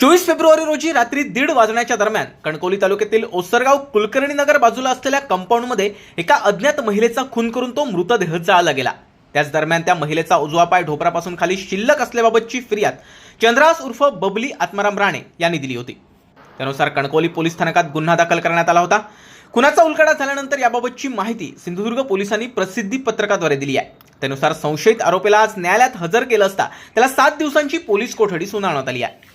चोवीस फेब्रुवारी रोजी रात्री दीड वाजण्याच्या दरम्यान कणकवली तालुक्यातील ओसरगाव कुलकर्णी नगर बाजूला असलेल्या कंपाऊंडमध्ये एका अज्ञात महिलेचा खून करून तो मृतदेह जाळला गेला. त्याच दरम्यान त्या महिलेचा उजवा पाय ढोपरापासून खाली शिल्लक असल्याबाबतची फिर्याद चंद्रास उर्फ बबली आत्माराम राणे यांनी दिली होती. त्यानुसार कणकवली पोलीस स्थानकात गुन्हा दाखल करण्यात आला होता. खुनाचा उलगडा झाल्यानंतर याबाबतची माहिती सिंधुदुर्ग पोलिसांनी प्रसिद्धी पत्रकाद्वारे दिली आहे. त्यानुसार संशयित आरोपीला आज न्यायालयात हजर केलं असता त्याला सात दिवसांची पोलीस कोठडी सुनावण्यात आली आहे.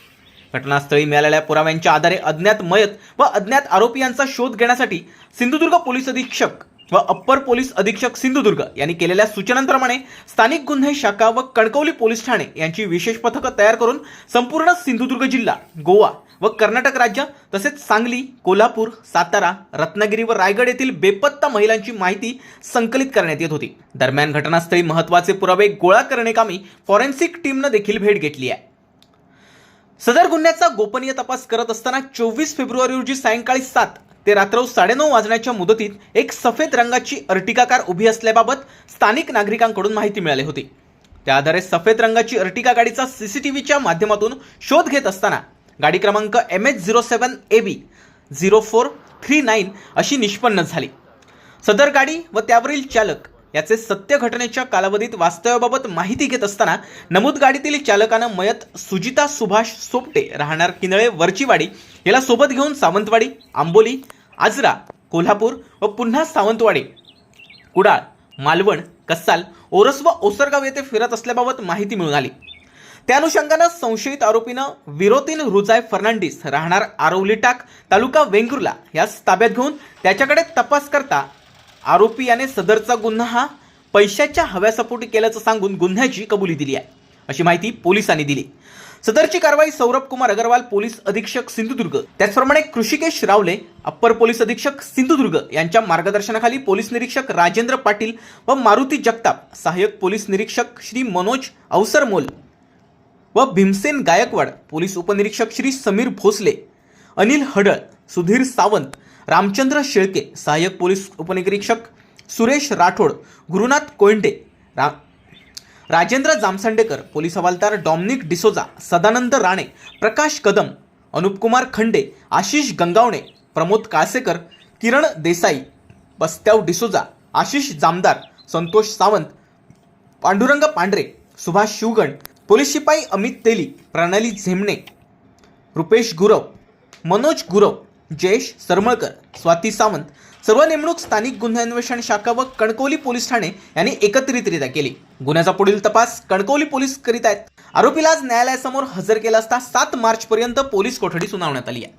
घटनास्थळी मिळालेल्या पुराव्यांच्या आधारे अज्ञात मयत व अज्ञात आरोपी यांचा शोध घेण्यासाठी सिंधुदुर्ग पोलीस अधीक्षक व अप्पर पोलीस अधीक्षक सिंधुदुर्ग यांनी केलेल्या सूचनांप्रमाणे स्थानिक गुन्हे शाखा व कणकवली पोलीस ठाणे यांची विशेष पथकं तयार करून संपूर्ण सिंधुदुर्ग जिल्हा गोवा व कर्नाटक राज्य तसेच सांगली कोल्हापूर सातारा रत्नागिरी व रायगड येथील बेपत्ता महिलांची माहिती संकलित करण्यात येत होती. दरम्यान घटनास्थळी महत्त्वाचे पुरावे गोळा करणे फॉरेन्सिक टीमनं देखील भेट घेतली आहे. सदर गुन्ह्याचा गोपनीय तपास करत असताना चोवीस फेब्रुवारी रोजी सायंकाळी सात ते रात्र साडेनऊ वाजण्याच्या मुदतीत एक सफेद रंगाची अर्टिका कार उभी असल्याबाबत स्थानिक नागरिकांकडून माहिती मिळाली होती. त्या आधारे सफेद रंगाची अर्टिका गाडीचा सीसीटीव्हीच्या माध्यमातून शोध घेत असताना गाडी क्रमांक M H zero seven A B zero four three nine अशी निष्पन्न झाली. सदर गाडी व त्यावरील चालक याचे सत्य घटनेच्या कालावधीत वास्तव्याबाबत माहिती घेत असताना नमूद गाडीतील चालकानं मयत सुजिता सुभाष सोपटे राहणार किनळे वरचीवाडी याला सोबत घेऊन सावंतवाडी आंबोली आजरा कोल्हापूर व पुन्हा सावंतवाडी. कुडाळ मालवण कसाल ओरस व ओसरगाव येथे फिरत असल्याबाबत माहिती मिळून आली. त्या अनुषंगानं संशयित आरोपीनं विरोतीन रुजाय फर्नांडिस राहणार आरवली टाक तालुका वेंगुर्ला यास ताब्यात घेऊन त्याच्याकडे तपास करता आरोपी याने सदरचा गुन्हा हा पैशाच्या हव्यासपोटी केल्याचं सांगून गुन्ह्याची कबुली दिली आहे. अशी माहिती पोलिसांनी दिली. सदरची कारवाई सौरभ कुमार अगरवाल पोलीस अधीक्षक सिंधुदुर्ग. त्याचप्रमाणे कृषिकेश रावले अप्पर पोलीस अधीक्षक सिंधुदुर्ग यांच्या मार्गदर्शनाखाली पोलीस निरीक्षक राजेंद्र पाटील व मारुती जगताप सहाय्यक पोलीस निरीक्षक श्री मनोज अवसरमोल व भीमसेन गायकवाड पोलीस उपनिरीक्षक श्री समीर भोसले अनिल हडळ सुधीर सावंत रामचंद्र शेळके सहाय्यक पोलीस उपनिरीक्षक सुरेश राठोड गुरुनाथ कोयंडे रा राजेंद्र जामसंडेकर पोलीस हवालदार डॉमनिक डिसोजा सदानंद राणे प्रकाश कदम अनुपकुमार खंडे आशिष गंगावणे प्रमोद काळसेकर किरण देसाई बस्त्याव डिसोजा आशिष जामदार संतोष सावंत पांडुरंग पांढरे सुभाष शिवगण पोलीस शिपाई अमित तेली प्रणाली झेमणे रुपेश गुरव मनोज गुरव जयेश सरमळकर स्वाती सावंत सर्व नेमणूक स्थानिक गुन्हे अन्वेषण शाखा व कणकवली पोलीस ठाणे यांनी एकत्रितरित्या केली. गुन्ह्याचा पुढील तपास कणकवली पोलीस करीत आहेत. आरोपीला आज न्यायालयासमोर हजर केला असता सात मार्च पर्यंत पोलीस कोठडी सुनावण्यात आली आहे.